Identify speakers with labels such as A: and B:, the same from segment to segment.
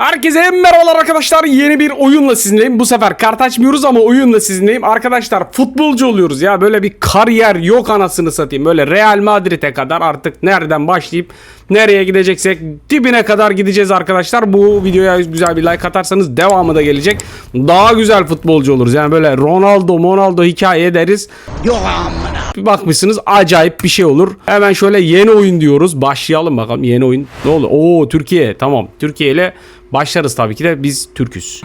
A: Herkese merhabalar arkadaşlar. Yeni bir oyunla sizinleyim. Bu sefer kart açmıyoruz ama oyunla sizinleyim. Arkadaşlar futbolcu oluyoruz ya. Böyle bir kariyer yok anasını satayım. Böyle Real Madrid'e kadar artık nereden başlayıp nereye gideceksek dibine kadar gideceğiz arkadaşlar. Bu videoya güzel bir like atarsanız devamı da gelecek. Daha güzel futbolcu oluruz. Yani böyle Ronaldo, Monaldo hikaye ederiz. Bir bakmışsınız acayip bir şey olur. Hemen şöyle yeni oyun diyoruz. Başlayalım bakalım yeni oyun. Ne olur? Oo Türkiye tamam. Türkiye ile başlarız tabii ki de biz Türküz.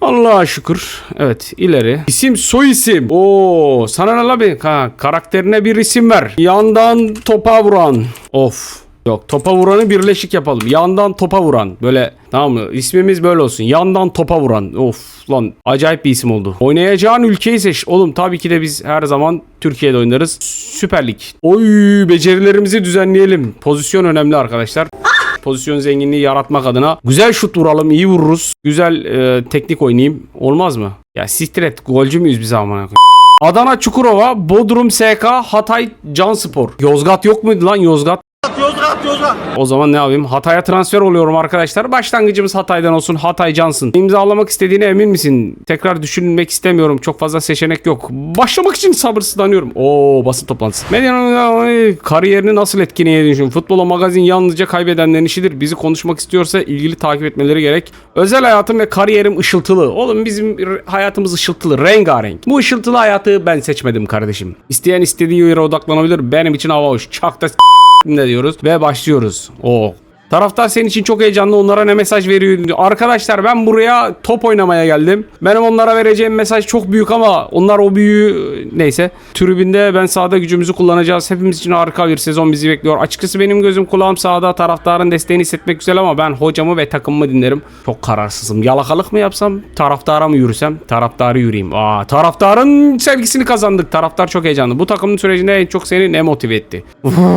A: Allah'a şükür. Evet ileri. İsim soy isim. Oo sana ne la bir ha, karakterine bir isim ver. Yandan topa vuran. Of. Yok topa vuranı birleşik yapalım. Yandan topa vuran. Böyle tamam mı? İsmimiz böyle olsun. Yandan topa vuran. Of lan acayip bir isim oldu. Oynayacağın ülkeyi seç. Oğlum tabii ki de biz her zaman Türkiye'de oynarız. Süper Lig. Oy becerilerimizi düzenleyelim. Pozisyon önemli arkadaşlar pozisyon zenginliği yaratmak adına güzel şut vuralım, iyi vururuz. Güzel e, teknik oynayayım. Olmaz mı? Ya siktir. Golcü müyüz biz amına? Adana Çukurova, Bodrum SK, Hatay Canspor. Yozgat yok muydu lan Yozgat?
B: Yozgat Yozgat
A: O zaman ne yapayım? Hatay'a transfer oluyorum arkadaşlar. Başlangıcımız Hatay'dan olsun. Hatay Cansın. İmzalamak istediğine emin misin? Tekrar düşünmek istemiyorum. Çok fazla seçenek yok. Başlamak için sabırsızlanıyorum. Oo basın toplantısı. Medyanın kariyerini nasıl etkileyeceğini. Futbola magazin yalnızca kaybedenlerin işidir. Bizi konuşmak istiyorsa ilgili takip etmeleri gerek. Özel hayatım ve kariyerim ışıltılı. Oğlum bizim hayatımız ışıltılı. Rengarenk. Bu ışıltılı hayatı ben seçmedim kardeşim. İsteyen istediği yere odaklanabilir. Benim için hava hoş. Çak da ne diyoruz ve başlıyoruz. O Taraftar senin için çok heyecanlı. Onlara ne mesaj veriyor? Arkadaşlar ben buraya top oynamaya geldim. Benim onlara vereceğim mesaj çok büyük ama onlar o büyüğü neyse. Tribünde ben sahada gücümüzü kullanacağız. Hepimiz için harika bir sezon bizi bekliyor. Açıkçası benim gözüm kulağım sahada. Taraftarın desteğini hissetmek güzel ama ben hocamı ve takımımı dinlerim. Çok kararsızım. Yalakalık mı yapsam? Taraftara mı yürüsem? Taraftarı yürüyeyim. Aa, taraftarın sevgisini kazandık. Taraftar çok heyecanlı. Bu takımın sürecinde en çok seni ne motive etti?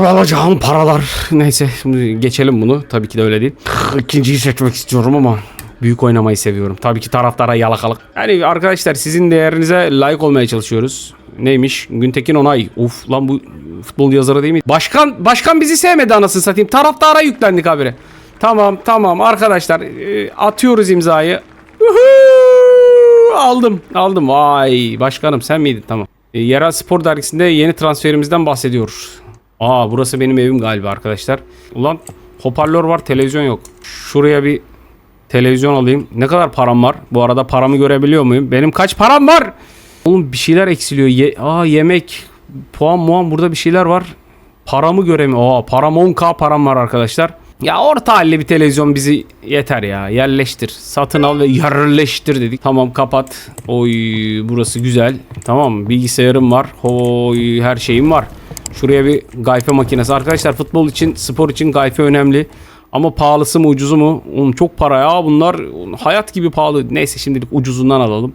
A: Alacağım paralar. Neyse şimdi geçelim bunu. Tabii ki de öyle değil. İkinciyi seçmek istiyorum ama büyük oynamayı seviyorum. Tabii ki taraftara yalakalık. Yani arkadaşlar sizin değerinize layık olmaya çalışıyoruz. Neymiş? Güntekin Onay. Uf lan bu futbol yazarı değil mi? Başkan başkan bizi sevmedi anasını satayım. Taraftara yüklendik habire. Tamam tamam arkadaşlar e, atıyoruz imzayı. Uhu! Aldım aldım. Vay başkanım sen miydin? Tamam. E, Yerel Spor Dergisi'nde yeni transferimizden bahsediyor. Aa burası benim evim galiba arkadaşlar. Ulan hoparlör var televizyon yok. Şuraya bir televizyon alayım. Ne kadar param var? Bu arada paramı görebiliyor muyum? Benim kaç param var? Oğlum bir şeyler eksiliyor. Ye Aa yemek, puan muan burada bir şeyler var. Paramı göremiyorum. Aa param 10k param var arkadaşlar. Ya orta halli bir televizyon bizi yeter ya. Yerleştir. Satın al ve yerleştir dedik. Tamam kapat. Oy burası güzel. Tamam bilgisayarım var. Oy her şeyim var. Şuraya bir gayfe makinesi. Arkadaşlar futbol için, spor için gayfe önemli. Ama pahalısı mı ucuzu mu? Oğlum çok para ya bunlar. Hayat gibi pahalı. Neyse şimdilik ucuzundan alalım.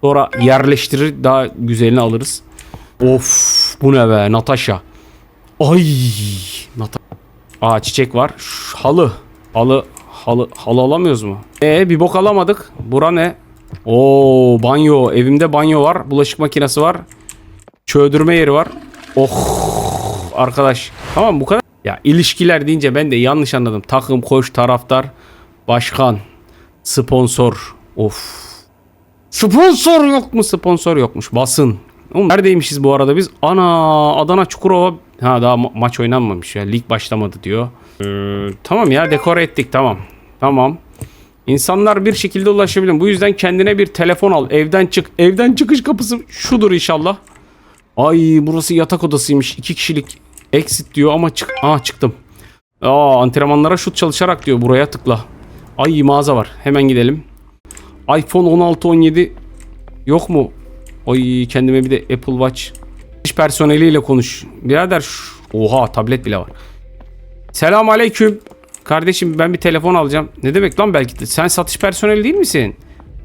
A: Sonra yerleştirir daha güzelini alırız. Of bu ne be Natasha. Ay Nata Aa çiçek var. Şş, halı. Halı halı halı alamıyoruz mu? E bir bok alamadık. Bura ne? Oo banyo. Evimde banyo var. Bulaşık makinesi var. Çöldürme yeri var. Oh arkadaş. Tamam bu kadar. Ya ilişkiler deyince ben de yanlış anladım. Takım, koç, taraftar, başkan, sponsor. Of. Sponsor yok mu? Sponsor yokmuş. Basın. Oğlum neredeymişiz bu arada biz? Ana Adana Çukurova. Ha daha ma- maç oynanmamış ya. Lig başlamadı diyor. Ee, tamam ya dekore ettik tamam. Tamam. İnsanlar bir şekilde ulaşabilir. Bu yüzden kendine bir telefon al. Evden çık. Evden çıkış kapısı şudur inşallah. Ay burası yatak odasıymış. İki kişilik exit diyor ama çık. Aa çıktım. Aa antrenmanlara şut çalışarak diyor. Buraya tıkla. Ay mağaza var. Hemen gidelim. iPhone 16 17 yok mu? Ay kendime bir de Apple Watch. İş personeliyle konuş. Birader Oha tablet bile var. Selam aleyküm. Kardeşim ben bir telefon alacağım. Ne demek lan belki de. Sen satış personeli değil misin?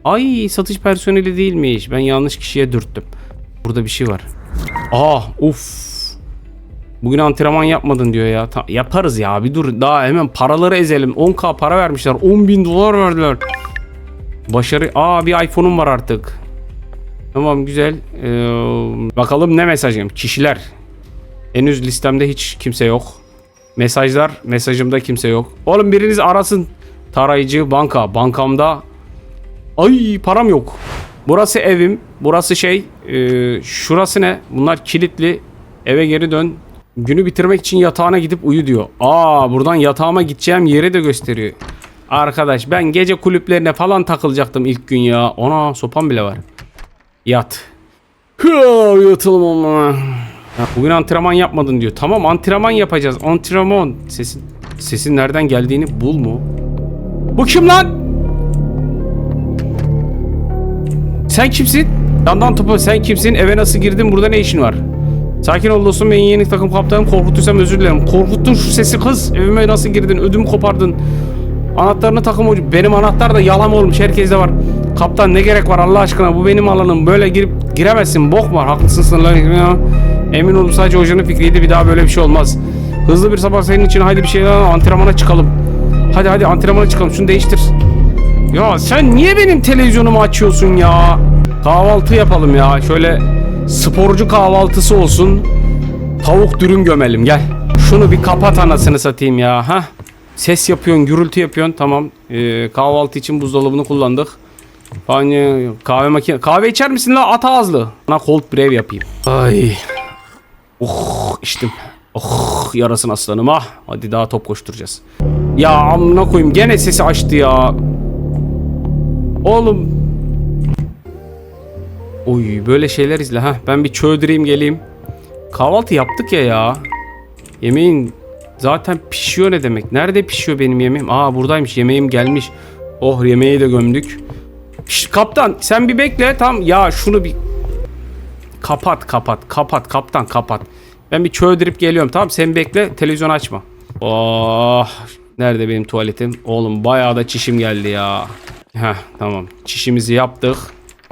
A: Ay satış personeli değilmiş. Ben yanlış kişiye dürttüm. Burada bir şey var. Aa uf. Bugün antrenman yapmadın diyor ya. Ta- yaparız ya bir dur. Daha hemen paraları ezelim. 10k para vermişler. 10 bin dolar verdiler. Başarı. Aa bir iPhone'um var artık. Tamam güzel. Ee, bakalım ne mesajım. Kişiler. Henüz listemde hiç kimse yok. Mesajlar. Mesajımda kimse yok. Oğlum biriniz arasın. Tarayıcı banka. Bankamda. Ay param yok. Burası evim. Burası şey. e, şurası ne? Bunlar kilitli. Eve geri dön. Günü bitirmek için yatağına gidip uyu diyor. Aa buradan yatağıma gideceğim yeri de gösteriyor. Arkadaş ben gece kulüplerine falan takılacaktım ilk gün ya. Ona sopam bile var. Yat. Hı, yatalım ama. Bugün antrenman yapmadın diyor. Tamam antrenman yapacağız. Antrenman. Sesin sesin nereden geldiğini bul mu? Bu kim lan? Sen kimsin? Yandan topu sen kimsin? Eve nasıl girdin? Burada ne işin var? Sakin ol dostum ben yeni takım kaptanım korkuttuysam özür dilerim. Korkuttun şu sesi kız. Evime nasıl girdin? Ödümü kopardın. Anahtarını takım hoca. Benim anahtar da yalan olmuş. Herkeste var. Kaptan ne gerek var Allah aşkına? Bu benim alanım. Böyle girip giremezsin. Bok var. Haklısın sınırlar. Emin olun sadece hocanın fikriydi. Bir daha böyle bir şey olmaz. Hızlı bir sabah senin için. Haydi bir şeyler antrenmana çıkalım. Hadi hadi antrenmana çıkalım. Şunu değiştir. Ya sen niye benim televizyonumu açıyorsun ya? Kahvaltı yapalım ya. Şöyle sporcu kahvaltısı olsun. Tavuk dürüm gömelim gel. Şunu bir kapat anasını satayım ya. ha. Ses yapıyorsun, gürültü yapıyorsun. Tamam. Ee, kahvaltı için buzdolabını kullandık. Hani kahve makine. Kahve içer misin la at ağızlı? Bana cold brew yapayım. Ay. Oh içtim. Oh yarasın aslanım ah. Hadi daha top koşturacağız. Ya amına koyayım gene sesi açtı ya. Oğlum. Oy böyle şeyler izle ha. Ben bir çöldüreyim geleyim. Kahvaltı yaptık ya ya. Yemeğin zaten pişiyor ne demek? Nerede pişiyor benim yemeğim? Aa buradaymış yemeğim gelmiş. Oh yemeği de gömdük. Şş, kaptan sen bir bekle tam ya şunu bir kapat kapat kapat kaptan kapat. Ben bir çöldürüp geliyorum tamam sen bekle televizyon açma. Oh nerede benim tuvaletim? Oğlum bayağı da çişim geldi ya. Heh tamam çişimizi yaptık.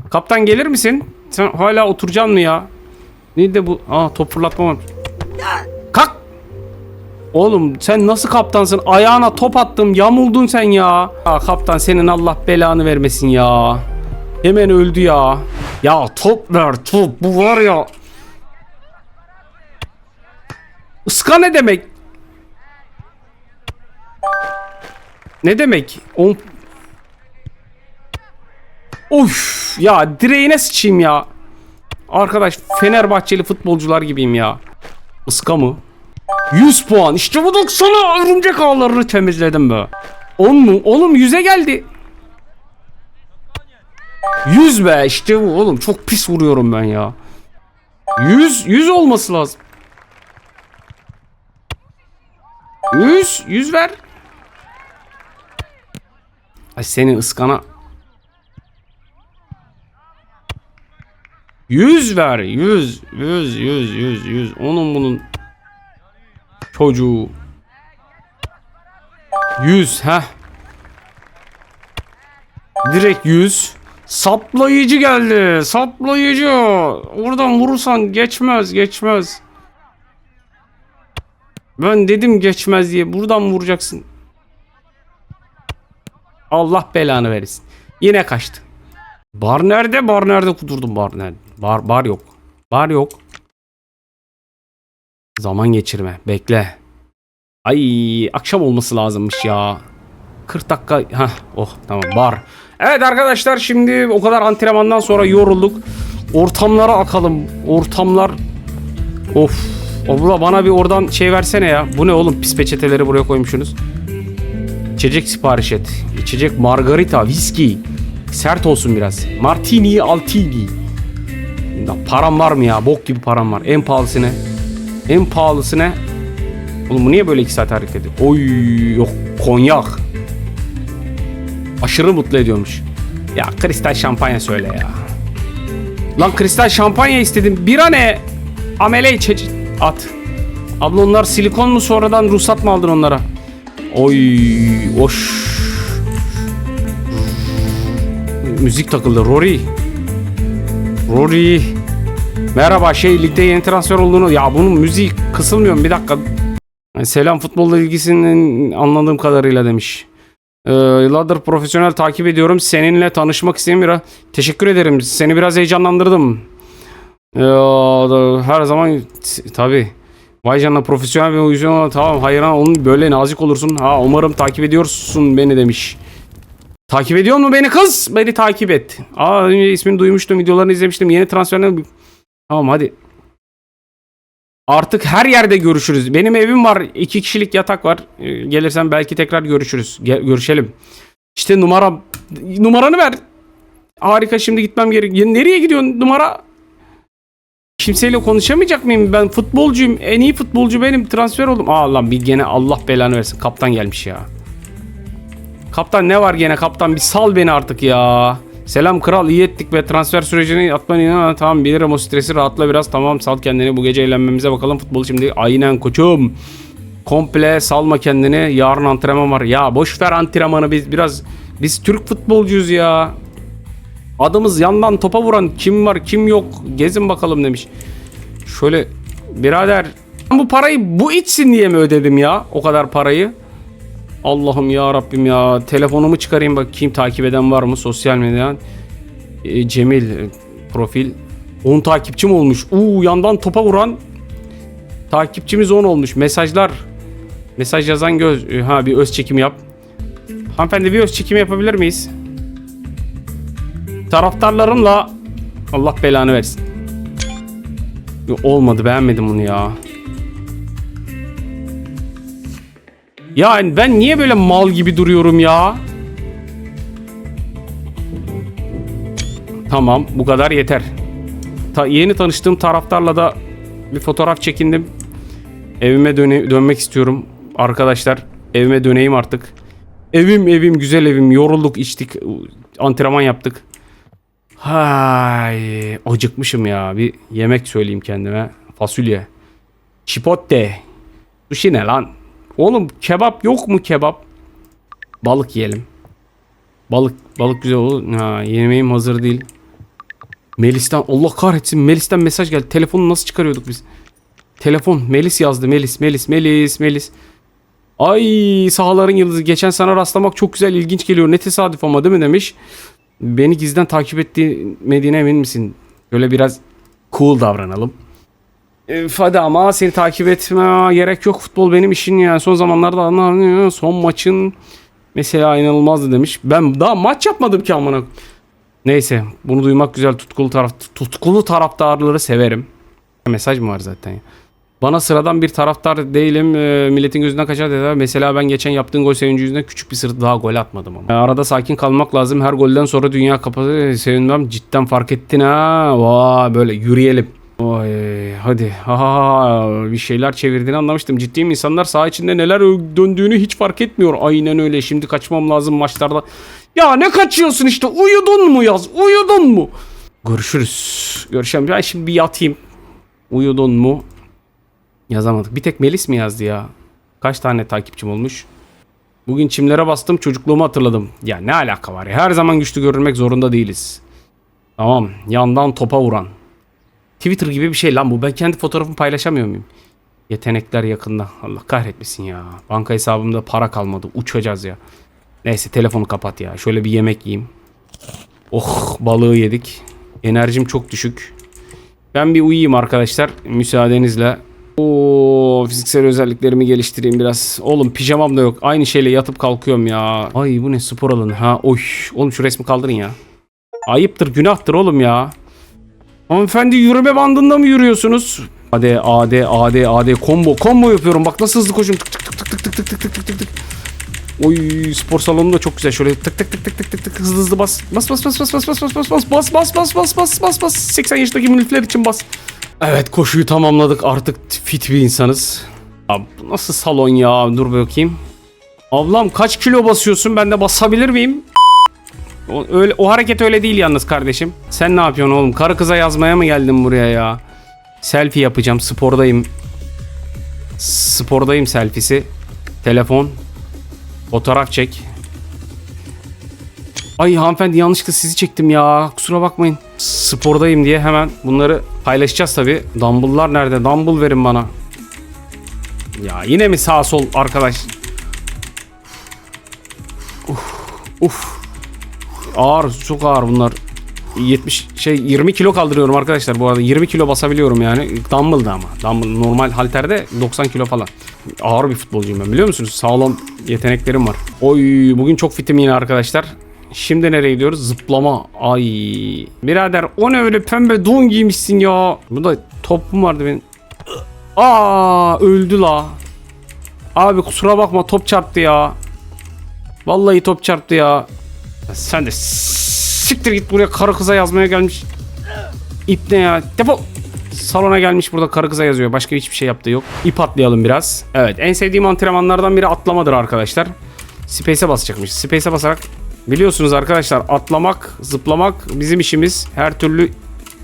A: Kaptan gelir misin? Sen hala oturacaksın mı ya? Neydi bu? Aa top fırlatma var. Kalk. Oğlum sen nasıl kaptansın? Ayağına top attım. Yamuldun sen ya. Ya kaptan senin Allah belanı vermesin ya. Hemen öldü ya. Ya top ver top. Bu var ya. Iska ne demek? Ne demek? On... Of ya direğine sıçayım ya. Arkadaş Fenerbahçeli futbolcular gibiyim ya. Iska mı? 100 puan. İşte bu 90'a örümcek ağlarını temizledim be. 10 mu? Oğlum 100'e geldi. 100 be işte bu oğlum çok pis vuruyorum ben ya. 100 100 olması lazım. 100 100 ver. Ay senin ıskana 100 ver. 100 100 100 100 100 onun bunun çocuğu 100 ha. Direkt 100 Saplayıcı geldi. Saplayıcı. Oradan vurursan geçmez, geçmez. Ben dedim geçmez diye. Buradan vuracaksın. Allah belanı versin. Yine kaçtı. Bar nerede? Bar nerede kudurdum bar nerede? Bar, bar yok. Bar yok. Zaman geçirme. Bekle. Ay akşam olması lazımmış ya. 40 dakika. Hah oh tamam bar. Evet arkadaşlar şimdi o kadar antrenmandan sonra yorulduk. Ortamlara akalım. Ortamlar. Of. Abla bana bir oradan şey versene ya. Bu ne oğlum pis peçeteleri buraya koymuşsunuz. İçecek sipariş et. İçecek margarita, viski. Sert olsun biraz. Martini, altini. Ya param var mı ya? Bok gibi param var. En pahalısı ne? En pahalısı ne? Oğlum bu niye böyle iki saat hareket ediyor? Oy yok konyak. Aşırı mutlu ediyormuş. Ya kristal şampanya söyle ya. Lan kristal şampanya istedim. Bira ne? Amele içecek. At. Abla onlar silikon mu sonradan ruhsat mı aldın onlara? Oy, oş. Müzik takıldı. Rory. Rory. Merhaba şey ligde yeni transfer olduğunu. Ya bunun müziği kısılmıyor? Bir dakika. Selam futbolla ilgisinin anladığım kadarıyla demiş. Ee, yıllardır profesyonel takip ediyorum. Seninle tanışmak istedim biraz. Teşekkür ederim. Seni biraz heyecanlandırdım. Ee, her zaman tabi. Vay canına profesyonel ve uyucu tamam hayır ha onun böyle nazik olursun. Ha umarım takip ediyorsun beni demiş. Takip ediyor mu beni kız? Beni takip et. Aa ismini duymuştum videolarını izlemiştim. Yeni transferler. Tamam hadi. Artık her yerde görüşürüz. Benim evim var. iki kişilik yatak var. Ee, Gelirsen belki tekrar görüşürüz. Gel- görüşelim. İşte numara numaranı ver. Harika şimdi gitmem gerek. Nereye gidiyorsun numara? Kimseyle konuşamayacak mıyım? Ben futbolcuyum. En iyi futbolcu benim. Transfer oldum. Aa lan bir gene Allah belanı versin. Kaptan gelmiş ya. Kaptan ne var gene kaptan? Bir sal beni artık ya. Selam kral iyi ettik ve transfer sürecini atman inan tamam bilirim o stresi rahatla biraz. Tamam sal kendini. Bu gece eğlenmemize bakalım. Futbol şimdi aynen koçum. Komple salma kendini. Yarın antrenman var. Ya boş ver antrenmanı. Biz biraz biz Türk futbolcuyuz ya. Adımız yandan topa vuran kim var kim yok? Gezin bakalım demiş. Şöyle birader bu parayı bu içsin diye mi ödedim ya? O kadar parayı Allah'ım ya Rabbim ya. Telefonumu çıkarayım bakayım takip eden var mı sosyal medyadan. E, Cemil e, profil 10 takipçim olmuş. Uuu yandan topa vuran takipçimiz 10 olmuş. Mesajlar mesaj yazan göz e, ha bir öz çekim yap. Hanımefendi bir öz çekim yapabilir miyiz? Taraftarlarımla Allah belanı versin. Olmadı beğenmedim bunu ya. Ya ben niye böyle mal gibi duruyorum ya? Tamam bu kadar yeter. Ta- yeni tanıştığım taraftarla da bir fotoğraf çekindim. Evime döne- dönmek istiyorum. Arkadaşlar evime döneyim artık. Evim evim güzel evim. Yorulduk içtik. Antrenman yaptık. Hay acıkmışım ya. Bir yemek söyleyeyim kendime. Fasulye. Chipotle. Sushi ne lan? Oğlum kebap yok mu kebap? Balık yiyelim. Balık balık güzel olur. Ha, yemeğim hazır değil. Melis'ten Allah kahretsin Melis'ten mesaj geldi. Telefonu nasıl çıkarıyorduk biz? Telefon Melis yazdı. Melis Melis Melis Melis. Ay sahaların yıldızı. Geçen sana rastlamak çok güzel ilginç geliyor. Ne tesadüf ama değil mi demiş. Beni gizden takip ettiğine emin misin? Böyle biraz cool davranalım. Hadi ama seni takip etme gerek yok. Futbol benim işin yani. Son zamanlarda anlamıyorum. Son maçın mesela inanılmazdı demiş. Ben daha maç yapmadım ki amına. Neyse bunu duymak güzel. Tutkulu taraf tutkulu taraftarları severim. Mesaj mı var zaten ya? Bana sıradan bir taraftar değilim. e, milletin gözünden kaçar dediler. Mesela ben geçen yaptığın gol sevinci yüzünden küçük bir sır daha gol atmadım ama. E, arada sakin kalmak lazım. Her golden sonra dünya kapatı sevinmem. Cidden fark ettin ha. Vay böyle yürüyelim. Oy hadi ha bir şeyler çevirdiğini anlamıştım. Ciddiyim insanlar saha içinde neler döndüğünü hiç fark etmiyor. Aynen öyle. Şimdi kaçmam lazım maçlarda. Ya ne kaçıyorsun işte uyudun mu yaz uyudun mu? Görüşürüz. Görüşelim. Ben şimdi bir yatayım. Uyudun mu? Yazamadık. Bir tek Melis mi yazdı ya? Kaç tane takipçim olmuş? Bugün çimlere bastım çocukluğumu hatırladım. Ya ne alaka var ya? Her zaman güçlü görünmek zorunda değiliz. Tamam. Yandan topa vuran. Twitter gibi bir şey lan bu. Ben kendi fotoğrafımı paylaşamıyor muyum? Yetenekler yakında. Allah kahretmesin ya. Banka hesabımda para kalmadı. Uçacağız ya. Neyse telefonu kapat ya. Şöyle bir yemek yiyeyim. Oh balığı yedik. Enerjim çok düşük. Ben bir uyuyayım arkadaşlar. Müsaadenizle. Oo, fiziksel özelliklerimi geliştireyim biraz. Oğlum pijamam da yok. Aynı şeyle yatıp kalkıyorum ya. Ay bu ne spor alanı ha. Oy. Oğlum şu resmi kaldırın ya. Ayıptır günahtır oğlum ya. Hanımefendi yürüme bandında mı yürüyorsunuz? AD, AD, AD, AD, combo, combo yapıyorum. Bak nasıl hızlı koşuyorum. Tık tık tık tık tık tık tık tık tık tık tık. Oy spor salonu da çok güzel. Şöyle tık tık tık tık tık tık tık hızlı hızlı bas. Bas bas bas bas bas bas bas bas bas bas bas bas bas bas bas bas 80 yaşındaki milfler için bas. Evet koşuyu tamamladık. Artık fit bir insanız. Abi nasıl salon ya? Dur bakayım. Ablam kaç kilo basıyorsun? Ben de basabilir miyim? O, öyle, o hareket öyle değil yalnız kardeşim. Sen ne yapıyorsun oğlum? Karı kıza yazmaya mı geldin buraya ya? Selfie yapacağım. Spordayım. Spordayım selfisi. Telefon. Fotoğraf çek. Ay hanımefendi yanlışlıkla sizi çektim ya. Kusura bakmayın. Spordayım diye hemen bunları paylaşacağız tabi. Dumbbell'lar nerede? Dumbbell verin bana. Ya yine mi sağ sol arkadaş? Uf. Uf. Ağır, çok ağır bunlar. 70 şey 20 kilo kaldırıyorum arkadaşlar bu arada 20 kilo basabiliyorum yani dumbbell'da ama dumbbell normal halterde 90 kilo falan ağır bir futbolcuyum ben biliyor musunuz sağlam yeteneklerim var oy bugün çok fitim yine arkadaşlar Şimdi nereye gidiyoruz? Zıplama. Ay. Birader o ne öyle pembe don giymişsin ya. Burada topum vardı benim. Aa öldü la. Abi kusura bakma top çarptı ya. Vallahi top çarptı ya. Sen de siktir git buraya karı kıza yazmaya gelmiş. İp ne ya? Defol. Salona gelmiş burada karı kıza yazıyor. Başka hiçbir şey yaptığı yok. İp atlayalım biraz. Evet en sevdiğim antrenmanlardan biri atlamadır arkadaşlar. Space'e basacakmış. Space'e basarak biliyorsunuz arkadaşlar atlamak, zıplamak bizim işimiz. Her türlü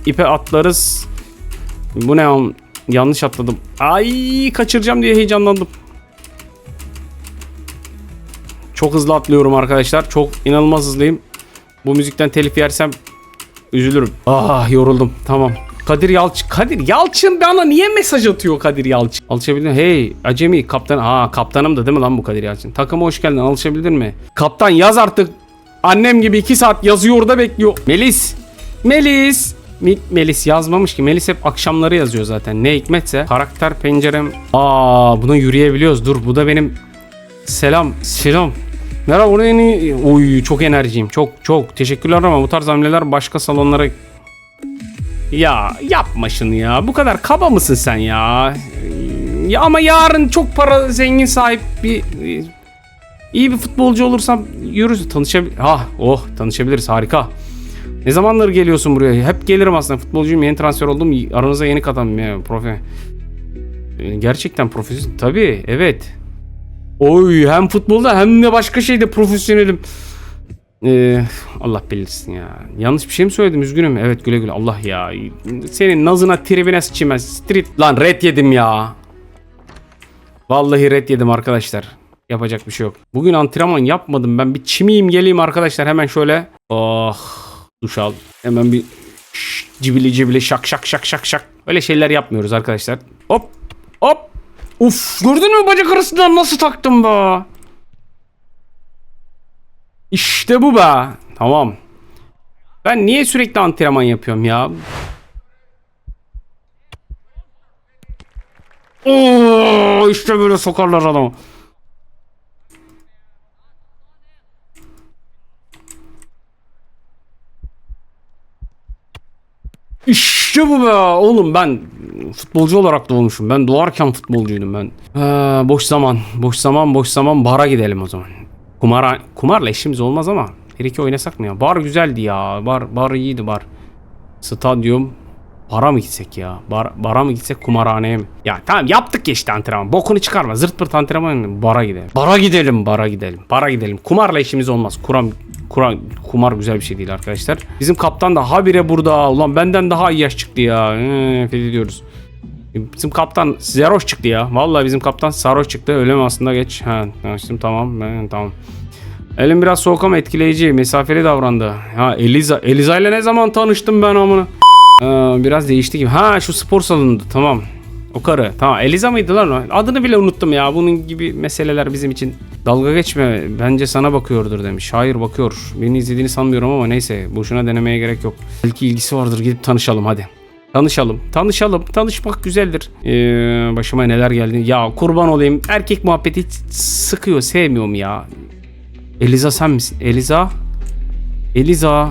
A: ipe atlarız. Bu ne? Yanlış atladım. Ay kaçıracağım diye heyecanlandım. Çok hızlı atlıyorum arkadaşlar. Çok inanılmaz hızlıyım. Bu müzikten telif yersem üzülürüm. Ah yoruldum. Tamam. Kadir Yalçın. Kadir Yalçın bana niye mesaj atıyor Kadir Yalçın? Alışabildin Hey acemi kaptan. Ha kaptanım da değil mi lan bu Kadir Yalçın? Takıma hoş geldin. Alışabildin mi? Kaptan yaz artık. Annem gibi iki saat yazıyor orada bekliyor. Melis. Melis. Mi- Melis yazmamış ki. Melis hep akşamları yazıyor zaten. Ne hikmetse. Karakter pencerem. Aa buna yürüyebiliyoruz. Dur bu da benim Selam. Selam. Merhaba burada yeni... Oy çok enerjiyim. Çok çok teşekkürler ama bu tarz hamleler başka salonlara... Ya yapma şunu ya. Bu kadar kaba mısın sen ya? Ya ama yarın çok para zengin sahip bir iyi bir futbolcu olursam yürürüz tanışabilir. Ha oh tanışabiliriz harika. Ne zamandır geliyorsun buraya? Hep gelirim aslında. Futbolcuyum yeni transfer oldum. Aranıza yeni katanım ya profe. Ee, Gerçekten profesyonel. Tabii evet. Oy hem futbolda hem de başka şeyde profesyonelim. Ee, Allah bilirsin ya. Yanlış bir şey mi söyledim? Üzgünüm. Evet güle güle. Allah ya. Senin nazına tribine sıçayım. Street. Lan red yedim ya. Vallahi red yedim arkadaşlar. Yapacak bir şey yok. Bugün antrenman yapmadım. Ben bir çimiyim geleyim arkadaşlar. Hemen şöyle. Oh. Duş al. Hemen bir şş, cibili cibili şak şak şak şak şak. Öyle şeyler yapmıyoruz arkadaşlar. Hop. Hop. Uf gördün mü bacak arasından nasıl taktım be? İşte bu be. Tamam. Ben niye sürekli antrenman yapıyorum ya? Oo, işte böyle sokarlar adamı. İşte bu be oğlum ben futbolcu olarak doğmuşum. Ben doğarken futbolcuydum ben. Ee, boş zaman, boş zaman, boş zaman bara gidelim o zaman. Kumara, kumarla işimiz olmaz ama bir iki oynasak mı ya? Bar güzeldi ya. Bar, bar iyiydi bar. Stadyum. Bara mı gitsek ya? Bar, bara mı gitsek kumarhaneye mi? Ya tamam yaptık ya işte antrenman. Bokunu çıkarma. Zırt pırt antrenman. Bara gidelim. Bara gidelim. Bara gidelim. Bara gidelim. Kumarla işimiz olmaz. Kuram, kuram, kumar güzel bir şey değil arkadaşlar. Bizim kaptan da habire burada. Ulan benden daha iyi yaş çıktı ya. Ee, nefret ediyoruz. Bizim kaptan Zeroş çıktı ya. Vallahi bizim kaptan Saroş çıktı. Öyle mi aslında geç? Ha, tanıştım tamam. Ben, tamam. Elim biraz soğuk ama etkileyici. Mesafeli davrandı. Ha Eliza. Eliza ile ne zaman tanıştım ben amına? Biraz değişti gibi. Ha şu spor salonunda tamam. O karı. Tamam Eliza mıydı lan o? Adını bile unuttum ya. Bunun gibi meseleler bizim için. Dalga geçme. Bence sana bakıyordur demiş. Hayır bakıyor. Beni izlediğini sanmıyorum ama neyse. Boşuna denemeye gerek yok. Belki ilgisi vardır. Gidip tanışalım hadi. Tanışalım. Tanışalım. Tanışmak güzeldir. Ee, başıma neler geldi. Ya kurban olayım. Erkek muhabbeti sıkıyor. Sevmiyorum ya. Eliza sen misin? Eliza? Eliza.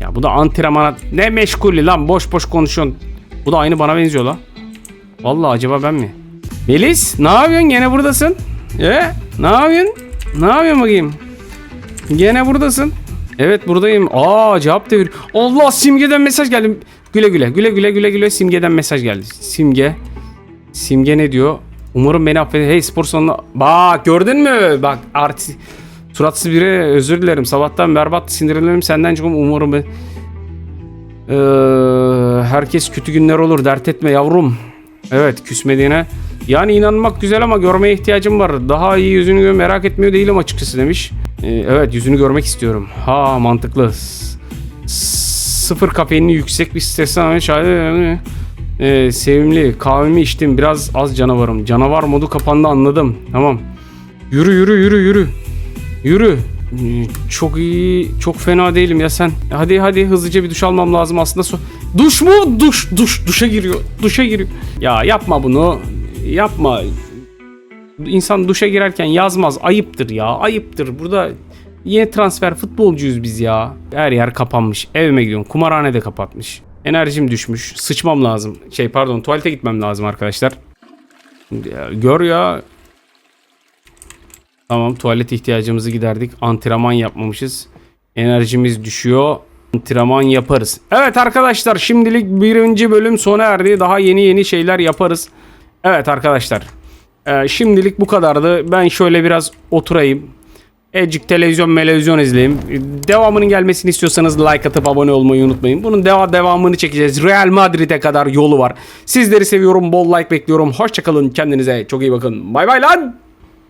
A: Ya bu da antrenmana ne meşgulü lan boş boş konuşuyorsun. Bu da aynı bana benziyor la. Vallahi acaba ben mi? Melis ne yapıyorsun gene buradasın? E ne yapıyorsun? Ne yapıyorsun bakayım? Gene buradasın. Evet buradayım. Aa cevap devir. Allah simgeden mesaj geldi. Güle güle güle güle güle güle simgeden mesaj geldi. Simge. Simge ne diyor? Umarım beni affeder. Hey spor salonu. Bak gördün mü? Bak artist. Suratsız biri özür dilerim. Sabahtan berbat sinirlerim senden çok umarım ben. Ee, herkes kötü günler olur dert etme yavrum. Evet küsmediğine. Yani inanmak güzel ama görmeye ihtiyacım var. Daha iyi yüzünü merak etmiyor değilim açıkçası demiş. Ee, evet yüzünü görmek istiyorum. Ha mantıklı. S- sıfır kafeinli yüksek bir stresten ama şahane. Ee, sevimli kahvemi içtim biraz az canavarım. Canavar modu kapandı anladım. Tamam. Yürü yürü yürü yürü. Yürü. Hmm, Çok iyi, çok fena değilim ya sen. Hadi hadi hızlıca bir duş almam lazım aslında. So- duş mu? Duş, duş, duşa giriyor. Duşa giriyor. Ya yapma bunu. Yapma. İnsan duşa girerken yazmaz. Ayıptır ya. Ayıptır. Burada yeni transfer futbolcuyuz biz ya. Her yer kapanmış. Evime gidiyorum. Kumarhane de kapatmış. Enerjim düşmüş. Sıçmam lazım. Şey pardon tuvalete gitmem lazım arkadaşlar. Ya, gör ya. Tamam tuvalet ihtiyacımızı giderdik. Antrenman yapmamışız. Enerjimiz düşüyor. Antrenman yaparız. Evet arkadaşlar şimdilik birinci bölüm sona erdi. Daha yeni yeni şeyler yaparız. Evet arkadaşlar. Ee, şimdilik bu kadardı. Ben şöyle biraz oturayım. Ecik televizyon melevizyon izleyeyim. Devamının gelmesini istiyorsanız like atıp abone olmayı unutmayın. Bunun deva devamını çekeceğiz. Real Madrid'e kadar yolu var. Sizleri seviyorum. Bol like bekliyorum. Hoşçakalın. Kendinize çok iyi bakın. Bay bay lan.